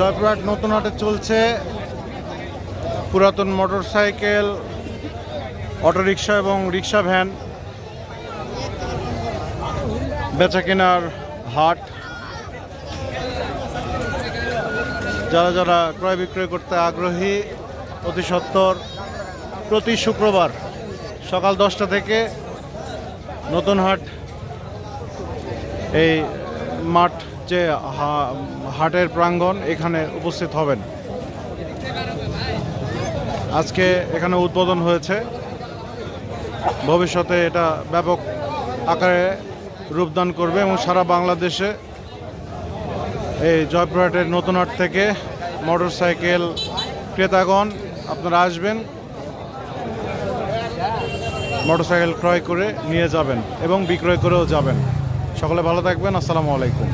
জয়পুরহাট নতুন হাটে চলছে পুরাতন মোটর সাইকেল অটোরিকশা এবং রিক্সা ভ্যান। বেচা কেনার হাট। যারা যারা ক্রয় বিক্রয় করতে আগ্রহী, অতি সত্বর প্রতি শুক্রবার সকাল দশটা থেকে নতুন হাট এই মাঠ যে হাটের প্রাঙ্গণ এখানে উপস্থিত হবেন। আজকে এখানে উদ্বোধন হয়েছে। ভবিষ্যতে এটা ব্যাপক আকারে রূপদান করবে এবং সারা বাংলাদেশে এই জয়পুরহাটের নতুন হাট থেকে মোটর সাইকেল ক্রেতাগণ আপনারা আসবেন, মোটরসাইকেল ক্রয় করে নিয়ে যাবেন এবং বিক্রয় করেও যাবেন। সকলে ভালো থাকবেন, আসসালামু আলাইকুম।